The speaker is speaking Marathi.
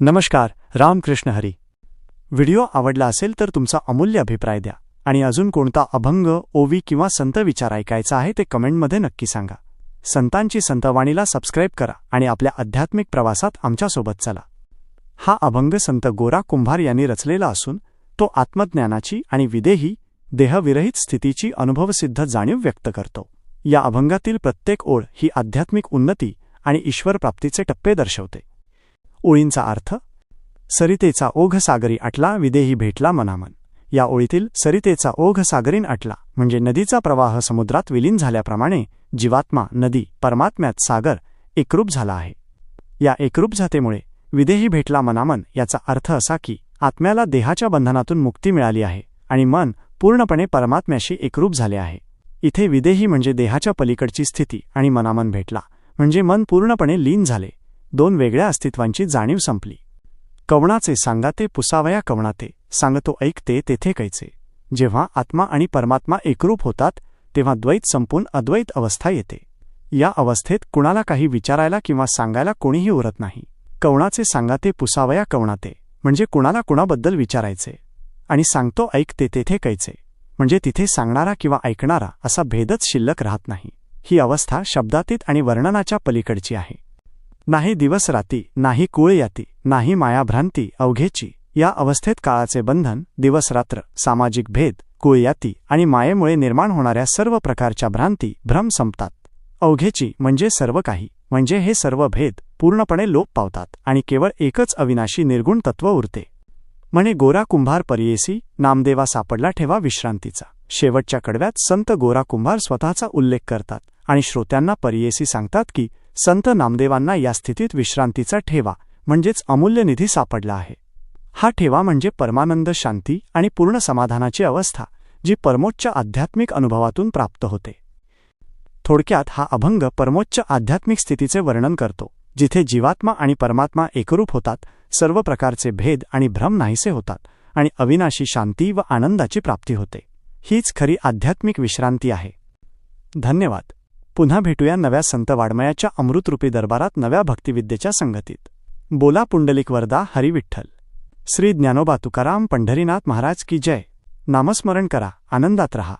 नमस्कार रामकृष्ण हरी. व्हिडिओ आवडला असेल तर तुमचा अमूल्य अभिप्राय द्या आणि अजून कोणता अभंग ओवी किंवा संत विचार ऐकायचा आहे ते कमेंटमध्ये नक्की सांगा. संतांची संतवाणीला सबस्क्राईब करा आणि आपल्या आध्यात्मिक प्रवासात आमच्यासोबत चला. हा अभंग संत गोरा कुंभार यांनी रचलेला असून तो आत्मज्ञानाची आणि विदेही देहविरहित स्थितीची अनुभवसिद्ध जाणीव व्यक्त करतो. या अभंगातील प्रत्येक ओळ ही आध्यात्मिक उन्नती आणि ईश्वरप्राप्तीचे टप्पे दर्शवते. ओळींचा अर्थ सरितेचा ओघ सागरी अटला विदेही भेटला मनामन. या ओळीतील सरितेचा ओघ सागरीन अटला म्हणजे नदीचा प्रवाह समुद्रात विलीन झाल्याप्रमाणे जीवात्मा नदी परमात्म्यात सागर एकरूप झाला आहे. या एकरूप जातेमुळे विदेही भेटला मनामन याचा अर्थ असा की आत्म्याला देहाच्या बंधनातून मुक्ती मिळाली आहे आणि मन पूर्णपणे परमात्म्याशी एकरूप झाले आहे. इथे विदेही म्हणजे देहाच्या पलीकडची स्थिती आणि मनामन भेटला म्हणजे मन पूर्णपणे लीन झाले. दोन वेगळ्या अस्तित्वांची जाणीव संपली. कवणाचे सांगाते पुसावया कवणाते सांगतो ऐकते तेथे कैचे. जेव्हा आत्मा आणि परमात्मा एकरूप होतात तेव्हा द्वैत संपून अद्वैत अवस्था येते. या अवस्थेत कुणाला काही विचारायला किंवा सांगायला कोणीही उरत नाही. कवणाचे सांगाते पुसावया कवणाते म्हणजे कुणाला कुणाबद्दल विचारायचे. आणि सांगतो ऐकते तेथे कैचे म्हणजे तिथे सांगणारा किंवा ऐकणारा असा भेदच शिल्लक राहत नाही. ही अवस्था शब्दातीत आणि वर्णनाच्या पलीकडची आहे. नाही दिवस राती नाही कुळ याती नाही मायाभ्रांती अवघेची. या अवस्थेत काळाचे बंधन दिवसरात्र सामाजिक भेद कुळयाती आणि मायेमुळे निर्माण होणाऱ्या सर्व प्रकारच्या भ्रांती भ्रम संपतात. अवघेची म्हणजे सर्व काही म्हणजे हे सर्व भेद पूर्णपणे लोप पावतात आणि केवळ एकच अविनाशी निर्गुण तत्व उरते. म्हणे गोरा कुंभार परियेसी नामदेवा सापडला ठेवा विश्रांतीचा. शेवटच्या कडव्यात संत गोरा कुंभार स्वतःचा उल्लेख करतात आणि श्रोत्यांना परियेसी सांगतात की संत नामदेवांना या स्थितीत विश्रांतीचा ठेवा म्हणजेच अमूल्य निधी सापडला आहे. हा ठेवा म्हणजे परमानंद शांती आणि पूर्ण समाधानाची अवस्था जी परमोच्च आध्यात्मिक अनुभवातून प्राप्त होते. थोडक्यात हा अभंग परमोच्च आध्यात्मिक स्थितीचे वर्णन करतो जिथे जीवात्मा आणि परमात्मा एकरूप होतात सर्व प्रकारचे भेद आणि भ्रम नाहीसे होतात आणि अविनाशी शांती व आनंदाची प्राप्ती होते. हीच खरी आध्यात्मिक विश्रांती आहे. धन्यवाद. पुन्हा भेटूया नव्या संत वाडमयाच्या अमृतरूपी दरबारात नव्या भक्तिविद्येच्या संगतीत. बोला पुंडलिक वरदा हरिविठ्ठल श्री ज्ञानोबा तुकाराम पंढरीनाथ महाराज की जय. नामस्मरण करा आनंदात रहा.